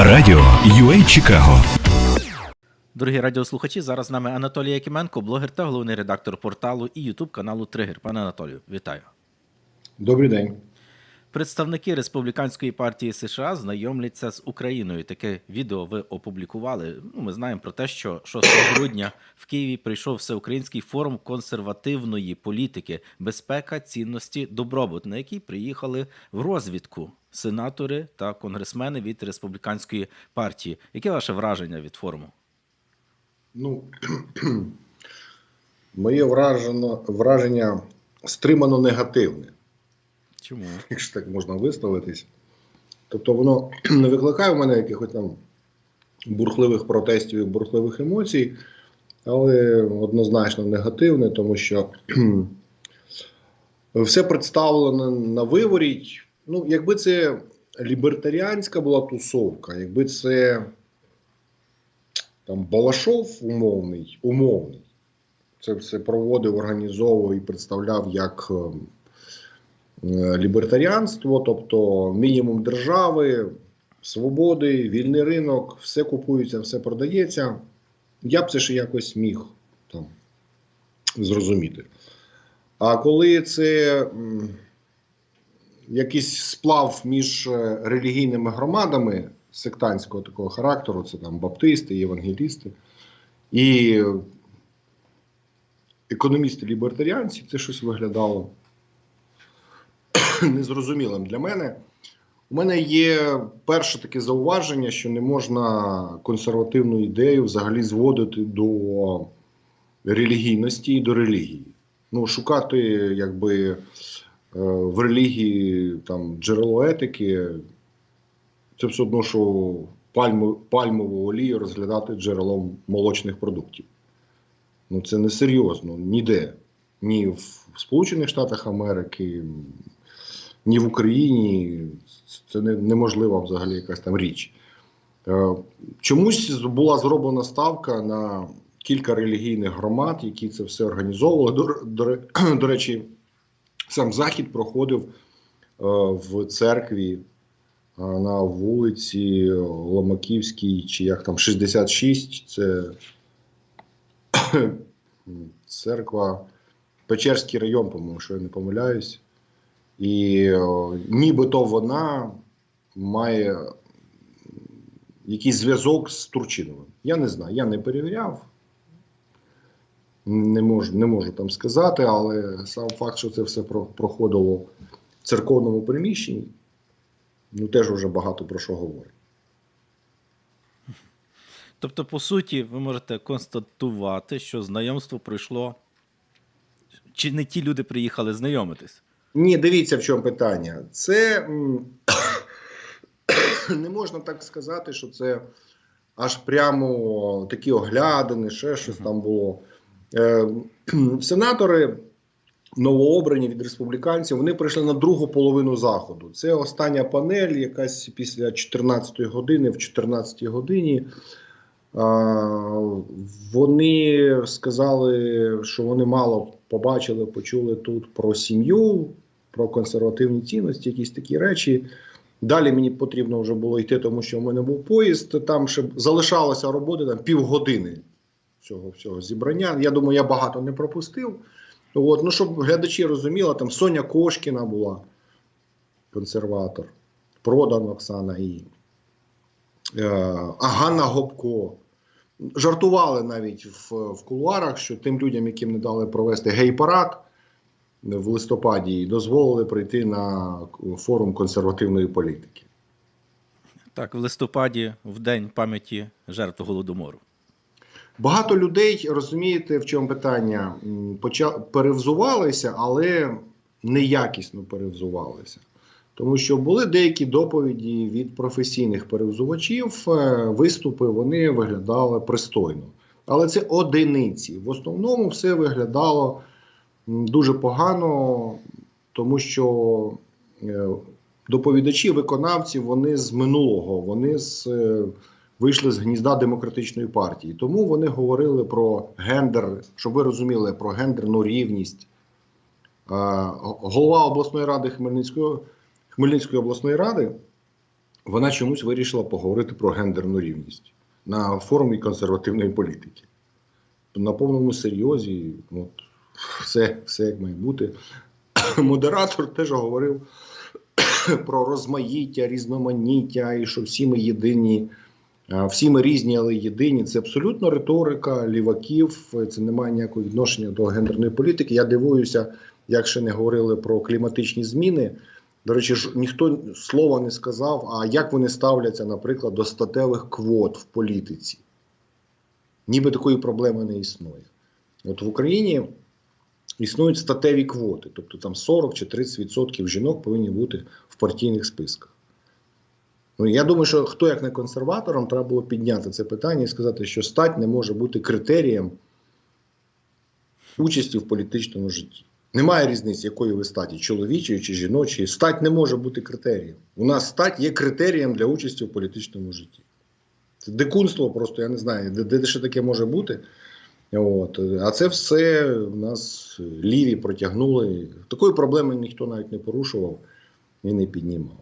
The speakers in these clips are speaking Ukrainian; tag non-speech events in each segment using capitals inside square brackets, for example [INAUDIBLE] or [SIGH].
Радіо UA Чикаго Дорогі радіослухачі, зараз з нами Анатолій Якименко, блогер та головний редактор порталу і Ютуб каналу Тригер. Пане Анатолію, вітаю. Добрий день. Представники республіканської партії США знайомляться з Україною. Таке відео ви опублікували. Ну, ми знаємо про те, що 6 грудня в Києві прийшов всеукраїнський форум консервативної політики, безпека, цінності, добробут, на який приїхали в розвідку сенатори та конгресмени від республіканської партії. Яке ваше враження від форуму? Ну, [CLEARS THROAT] моє вражено, враження стримано негативне, Чому? якщо так можна висловитись. Тобто воно [CLEARS THROAT] не викликає в мене якихось там бурхливих протестів і бурхливих емоцій, але однозначно негативне, тому що [CLEARS THROAT] все представлено на виворіть. Ну, якби це лібертаріанська була тусовка, якби це там Балашов умовний, умовний, це все проводив, організовував і представляв як е, е, лібертаріанство, тобто мінімум держави, свободи, вільний ринок, все купується, все продається. Я б це ще якось міг там зрозуміти. А коли це якийсь сплав між е, релігійними громадами сектантського такого характеру, це там баптисти, євангелісти і економісти-лібертаріанці, це щось виглядало [LAUGHS] незрозумілим для мене. У мене є перше таке зауваження, що не можна консервативну ідею взагалі зводити до релігійності і до релігії. Ну, шукати якби е, в релігії там джерело етики, це все одно, що пальму, пальмову олію розглядати джерелом молочних продуктів. Ну, це серйозно ніде. Ні в Сполучених Штатах Америки, ні в Україні. Це неможлива взагалі якась там річ. Е, Чомусь була зроблена ставка на кілька релігійних громад, які це все організовували. До, речі, сам захід проходив е, в церкві на вулиці Ломаківській, чи як там 66, це [COUGHS] церква, Печерський район, по-моєму, що я не помиляюсь. І о, нібито вона має якийсь зв'язок з Турчиновим. Я не знаю, я не перевіряв. Не можу, не можу там сказати, але сам факт, що це все проходило в церковному приміщенні, ну теж вже багато про що говорить. Тобто, по суті, ви можете констатувати, що знайомство пройшло. Чи не ті люди приїхали знайомитись? Ні, дивіться, в чому питання. Це [COUGHS] не можна так сказати, що це аж прямо такі оглядини, ще щось там було. Е, сенатори новообрані від республіканців, вони прийшли на другу половину заходу. Це остання панель, якась після 14-ї години, в 14-й годині. Вони сказали, що вони мало побачили, почули тут про сім'ю, про консервативні цінності, якісь такі речі. Далі мені потрібно вже було йти, тому що в мене був поїзд. Там ще залишалося роботи там півгодини цього всього зібрання. Я думаю, я багато не пропустив. От, ну, щоб глядачі розуміли, там Соня Кошкіна була консерватор, Продан Оксана і а Ганна Гопко. Жартували навіть в, в кулуарах, що тим людям, яким не дали провести гей-парад в листопаді, дозволили прийти на форум консервативної політики. Так, в листопаді, в день пам'яті жертв голодомору. Багато людей розумієте, в чому питання м, поча- перевзувалися, але неякісно перевзувалися. Тому що були деякі доповіді від професійних перевзувачів, е, виступи вони виглядали пристойно. Але це одиниці. В основному все виглядало дуже погано, тому що е, доповідачі, виконавці, вони з минулого, вони з е, вийшли з гнізда демократичної партії. Тому вони говорили про гендер, щоб ви розуміли, про гендерну рівність. Голова обласної ради Хмельницької, Хмельницької обласної ради вона чомусь вирішила поговорити про гендерну рівність на форумі консервативної політики. На повному серйозі, от, все, все як має бути. Модератор теж говорив про розмаїття, різноманіття, і що всі ми єдині, всі ми різні, але єдині. Це абсолютно риторика ліваків. Це не має ніякого відношення до гендерної політики. Я дивуюся, як ще не говорили про кліматичні зміни. До речі, ж ніхто слова не сказав, а як вони ставляться, наприклад, до статевих квот в політиці. Ніби такої проблеми не існує. От в Україні існують статеві квоти, тобто там 40 чи 30% жінок повинні бути в партійних списках. Ну, я думаю, що хто як не консерваторам, треба було підняти це питання і сказати, що стать не може бути критерієм участі в політичному житті. Немає різниці, якої ви статі, чоловічої чи жіночої. Стать не може бути критерієм. У нас стать є критерієм для участі в політичному житті. Це дикунство, просто я не знаю, де, де ще таке може бути. От. А це все в нас ліві протягнули. Такої проблеми ніхто навіть не порушував і не піднімав.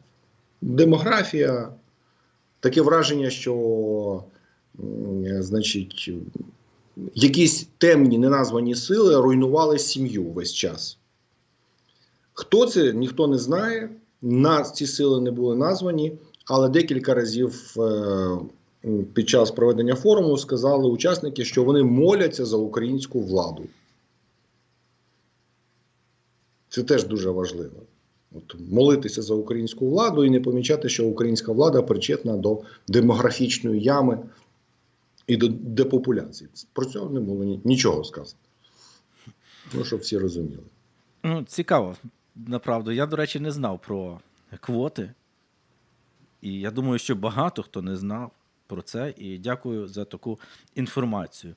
Демографія, таке враження, що значить, якісь темні неназвані сили руйнували сім'ю весь час. Хто це, ніхто не знає. Нас ці сили не були названі, але декілька разів е, під час проведення форуму сказали учасники, що вони моляться за українську владу. Це теж дуже важливо. От, молитися за українську владу і не помічати, що українська влада причетна до демографічної ями і до депопуляції. Про цього не було нічого сказано. Ну, щоб всі розуміли. Ну, цікаво, направду. Я, до речі, не знав про квоти. І я думаю, що багато хто не знав про це. І дякую за таку інформацію.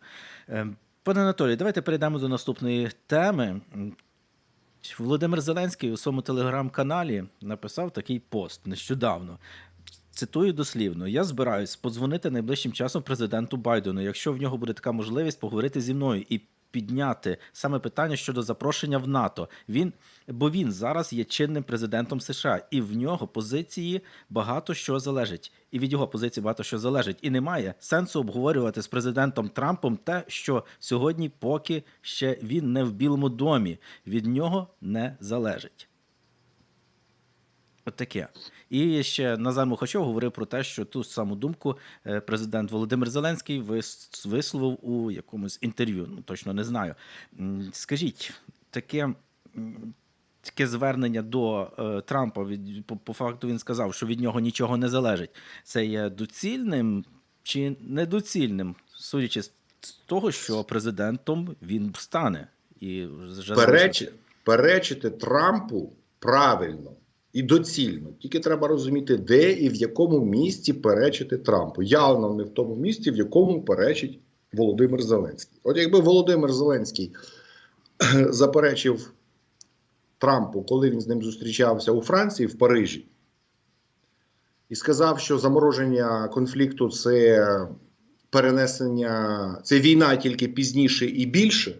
Ем, Пане Анатолій, давайте перейдемо до наступної теми. Володимир Зеленський у своєму телеграм-каналі написав такий пост нещодавно. Цитую дослівно: я збираюсь подзвонити найближчим часом президенту Байдену, якщо в нього буде така можливість поговорити зі мною і підняти саме питання щодо запрошення в НАТО. Він бо він зараз є чинним президентом США, і в нього позиції багато що залежить. І від його позиції багато що залежить. І немає сенсу обговорювати з президентом Трампом те, що сьогодні, поки ще він не в Білому домі, від нього не залежить. Таке. І ще Назар Мухачов говорив про те, що ту саму думку е, президент Володимир Зеленський висловив у якомусь інтерв'ю. Ну точно не знаю. Скажіть, таке. Таке звернення до е, Трампа від по, по факту він сказав, що від нього нічого не залежить. Це є доцільним чи недоцільним, судячи з того, що президентом він стане і вже Перечи, перечити Трампу правильно і доцільно. Тільки треба розуміти, де і в якому місці перечити Трампу. Явно не в тому місці, в якому перечить Володимир Зеленський. От якби Володимир Зеленський [CLEARS THROAT] заперечив Трампу, коли він з ним зустрічався у Франції в Парижі, і сказав, що замороження конфлікту це перенесення, це війна тільки пізніше і більше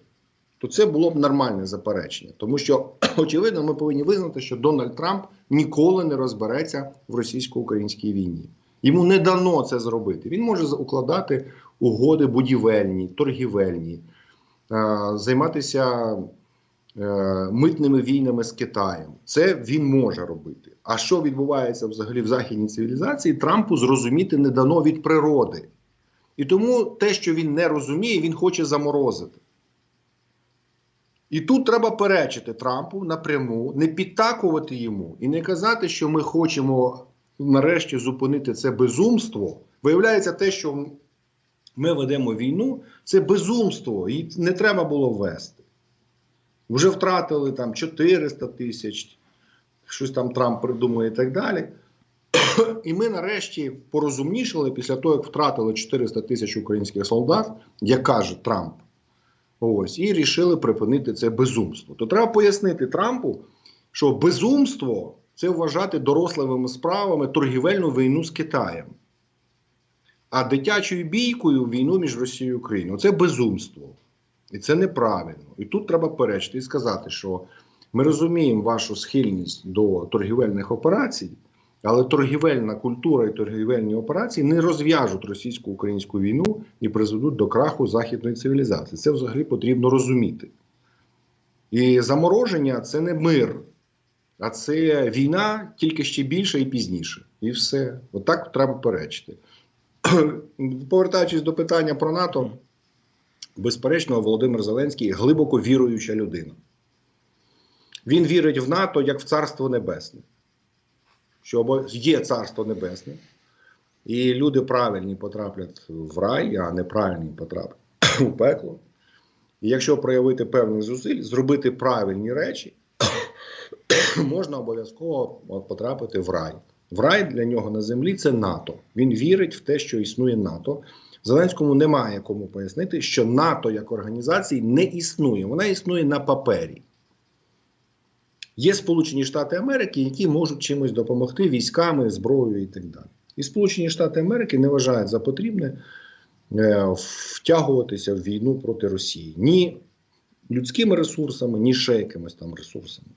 то це було б нормальне заперечення. Тому що, [CLEARS THROAT] очевидно, ми повинні визнати, що Дональд Трамп ніколи не розбереться в російсько-українській війні. Йому не дано це зробити. Він може укладати угоди будівельні, торгівельні, е, займатися е, митними війнами з Китаєм. Це він може робити. А що відбувається взагалі в західній цивілізації, Трампу зрозуміти не дано від природи. І тому те, що він не розуміє, він хоче заморозити. І тут треба перечити Трампу напряму, не підтакувати йому і не казати, що ми хочемо нарешті зупинити це безумство. Виявляється, те, що ми ведемо війну, це безумство, і не треба було вести. Вже втратили там 400 тисяч, щось там Трамп придумує і так далі. [COUGHS] І ми нарешті порозумнішали після того, як втратили 400 тисяч українських солдат, як каже Трамп. Ось, і рішили припинити це безумство. То треба пояснити Трампу, що безумство це вважати дорослими справами торгівельну війну з Китаєм. А дитячою бійкою війну між Росією і Україною це безумство. І це неправильно. І тут треба перечити і сказати, що ми розуміємо вашу схильність до торгівельних операцій, Але торгівельна культура і торгівельні операції не розв'яжуть російсько-українську війну і призведуть до краху західної цивілізації. Це взагалі потрібно розуміти. І замороження це не мир, а це війна тільки ще більше і пізніше. І все. Отак треба перечити. [CLEARS THROAT] Повертаючись до питання про НАТО, безперечно, Володимир Зеленський глибоко віруюча людина. Він вірить в НАТО як в Царство Небесне. Що є Царство Небесне, і люди правильні потраплять в рай, а неправильні потраплять [CLEARS THROAT] у пекло. І якщо проявити певних зусиль, зробити правильні речі, [CLEARS THROAT] можна обов'язково потрапити в рай. В рай для нього на землі це НАТО. Він вірить в те, що існує НАТО. Зеленському немає кому пояснити, що НАТО як організації не існує. Вона існує на папері. Є Сполучені Штати Америки, які можуть чимось допомогти військами, зброєю і так далі. І Сполучені Штати Америки не вважають за потрібне е, втягуватися в війну проти Росії ні людськими ресурсами, ні ще якимись там ресурсами.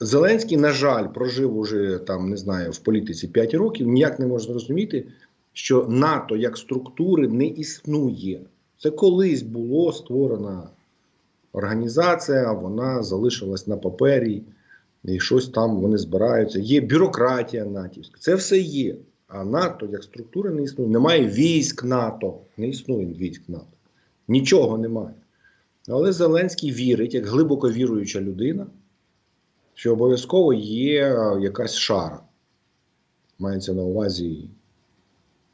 Зеленський, на жаль, прожив уже там, не знаю, в політиці 5 років, ніяк не може зрозуміти, що НАТО як структури не існує. Це колись було створена організація, вона залишилась на папері, і щось там вони збираються. Є бюрократія натівська. Це все є. А НАТО як структура не існує. Немає військ НАТО. Не існує військ НАТО. Нічого немає. Але Зеленський вірить, як глибоко віруюча людина, що обов'язково є якась шара. Мається на увазі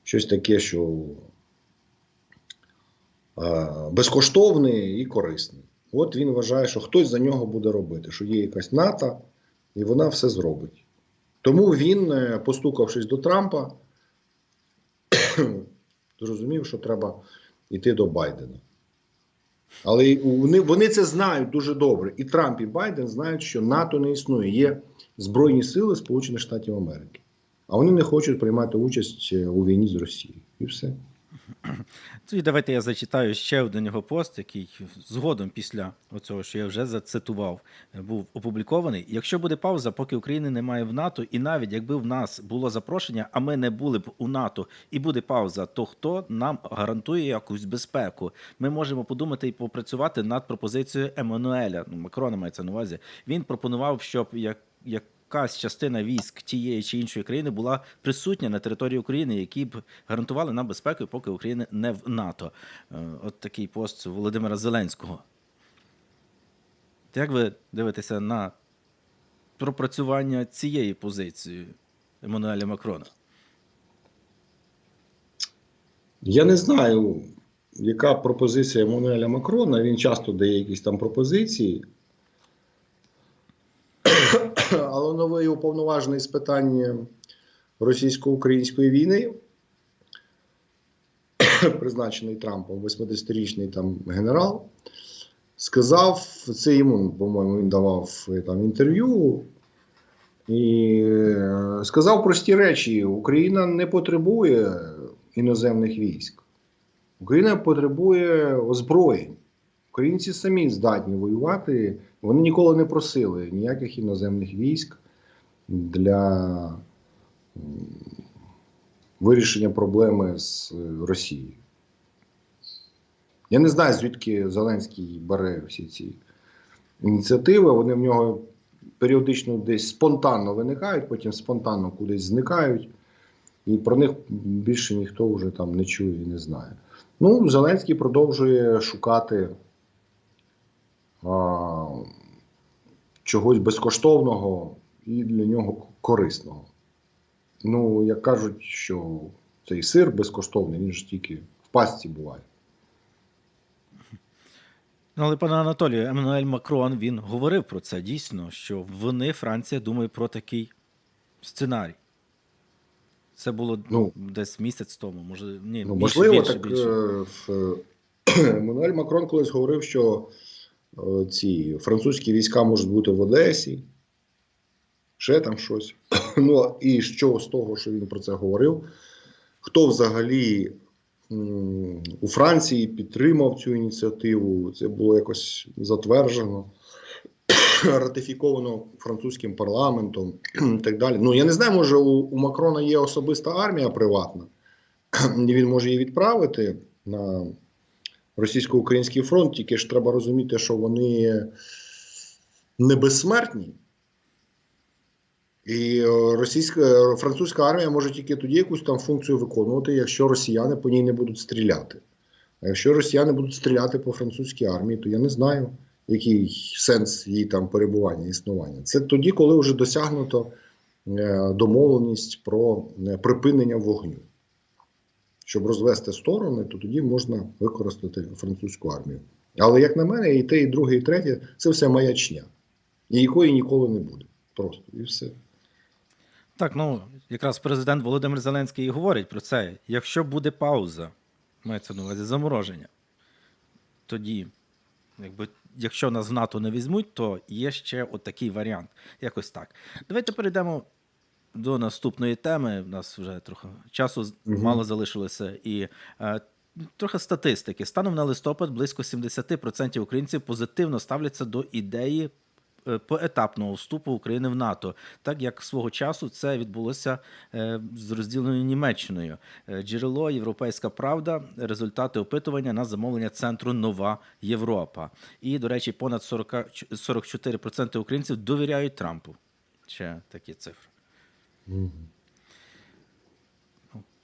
щось таке, що е, безкоштовне і корисне. От він вважає, що хтось за нього буде робити, що є якась НАТО, і вона все зробить. Тому він, е, постукавшись до Трампа, [COUGHS] зрозумів, що треба йти до Байдена. Але вони, вони це знають дуже добре. І Трамп, і Байден знають, що НАТО не існує. Є Збройні сили Сполучених Штатів Америки. А вони не хочуть приймати участь е, у війні з Росією. І все. Тоді давайте я зачитаю ще один його пост, який згодом після оцього, що я вже зацитував, був опублікований. Якщо буде пауза, поки України немає в НАТО, і навіть якби в нас було запрошення, а ми не були б у НАТО, і буде пауза, то хто нам гарантує якусь безпеку? Ми можемо подумати і попрацювати над пропозицією Еммануеля. Ну, Макрона мається на увазі. Він пропонував, щоб як. як якась частина військ тієї чи іншої країни була присутня на території України, які б гарантували нам безпеку, поки Україна не в НАТО. Е, От такий пост Володимира Зеленського. Як ви дивитеся на пропрацювання цієї позиції Еммануеля Макрона? Я не знаю, яка пропозиція Еммануеля Макрона. Він часто дає якісь там пропозиції. [COUGHS] Але новий уповноважений з питання російсько-української війни, [COUGHS] призначений Трампом, 80-річний там генерал, сказав, це йому, по-моєму, він давав е, там інтерв'ю. І е, сказав прості речі: Україна не потребує іноземних військ. Україна потребує озброєнь. Українці самі здатні воювати. Вони ніколи не просили ніяких іноземних військ для вирішення проблеми з е, Росією. Я не знаю, звідки Зеленський бере всі ці ініціативи. Вони в нього періодично десь спонтанно виникають, потім спонтанно кудись зникають. І про них більше ніхто вже там не чує і не знає. Ну, Зеленський продовжує шукати а, чогось безкоштовного і для нього корисного. Ну, як кажуть, що цей сир безкоштовний, він ж тільки в пастці буває. Ну, але пане Анатолію, Еммануель Макрон він говорив про це дійсно, що вони, Франція, думає про такий сценарій. Це було Ну, десь місяць тому, може, ні, Ну, більше, можливо, більше, так більше. е, Еммануель Макрон колись говорив, що е, ці французькі війська можуть бути в Одесі, ще там щось. [COUGHS] Ну і що з того, що він про це говорив? Хто взагалі у Франції підтримав цю ініціативу? Це було якось затверджено. [COUGHS] ратифіковано французьким парламентом і [COUGHS] так далі. Ну я не знаю, може у, у Макрона є особиста армія приватна, він може її відправити на російсько-український фронт. Тільки ж треба розуміти, що вони не безсмертні. І е, російська е, французька армія може тільки тоді якусь там функцію виконувати, якщо росіяни по ній не будуть стріляти. А якщо росіяни будуть стріляти по французькій армії, то я не знаю, який сенс її там перебування, існування. Це тоді, коли вже досягнуто е, домовленість про припинення вогню. Щоб розвести сторони, то тоді можна використати французьку армію. Але як на мене, і те, і друге, і третє це все маячня, і якої ніколи не буде. Просто і все. Так, ну якраз президент Володимир Зеленський і говорить про це. Якщо буде пауза, мається на увазі замороження, тоді, якби, якщо нас в НАТО не візьмуть, то є ще от такий варіант. Якось так. Давайте перейдемо до наступної теми. У нас вже трохи часу з- мало залишилося. І е, трохи статистики. Станом на листопад близько 70% українців позитивно ставляться до ідеї е, поетапного вступу України в НАТО, так як свого часу це відбулося е, з розділеною Німеччиною. Джерело Європейська Правда, результати опитування на замовлення центру Нова Європа. І, до речі, понад 40, 44% українців довіряють Трампу. Ще такі цифри.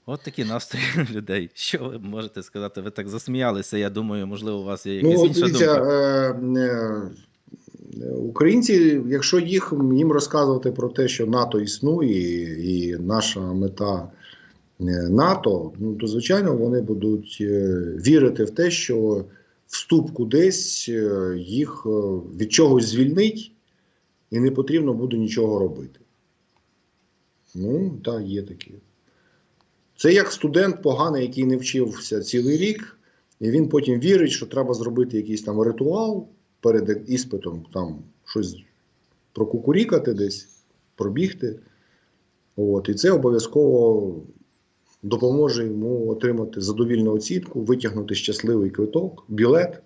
От такі настрої людей. Що ви можете сказати? Ви так засміялися. Я думаю, можливо, у вас є якась Ну, інша дивіться, думка. е, е, українці, якщо їх їм розказувати про те, що НАТО існує, і, наша мета е, НАТО, ну то звичайно вони будуть е, вірити в те, що вступ кудись їх від чогось звільнить, і не потрібно буде нічого робити. Ну, так, є такі. Це як студент поганий, який не вчився цілий рік, і він потім вірить, що треба зробити якийсь там ритуал перед іспитом, там щось прокукурікати десь, пробігти. От, і це обов'язково допоможе йому отримати задовільну оцінку, витягнути щасливий квиток, білет.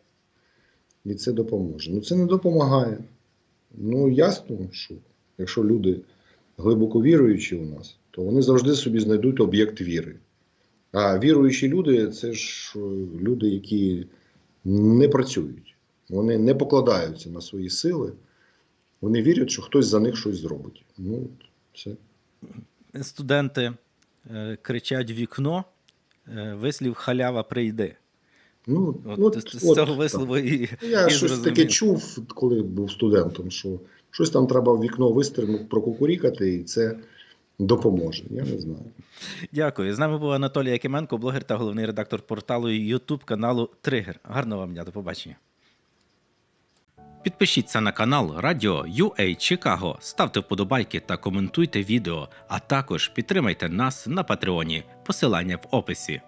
І це допоможе. Ну, це не допомагає. Ну, ясно, що якщо люди глибоко віруючі у нас, то вони завжди собі знайдуть об'єкт віри. А віруючі люди це ж е, люди, які не працюють, вони не покладаються на свої сили, вони вірять, що хтось за них щось зробить. Ну, все. Студенти е, кричать в вікно, е, вислів халява прийде. Ну, От, з, з от, цього так. і, Я і щось зрозумів. таке чув, коли був студентом, що щось там треба в вікно вистрілити, прокукурікати, і це допоможе. Я не знаю. Дякую. З нами був Анатолій Якименко, блогер та головний редактор порталу YouTube каналу Тригер. Гарного вам дня, до побачення. Підпишіться на канал Радіо UA Чикаго, ставте вподобайки та коментуйте відео, а також підтримайте нас на Патреоні. Посилання в описі.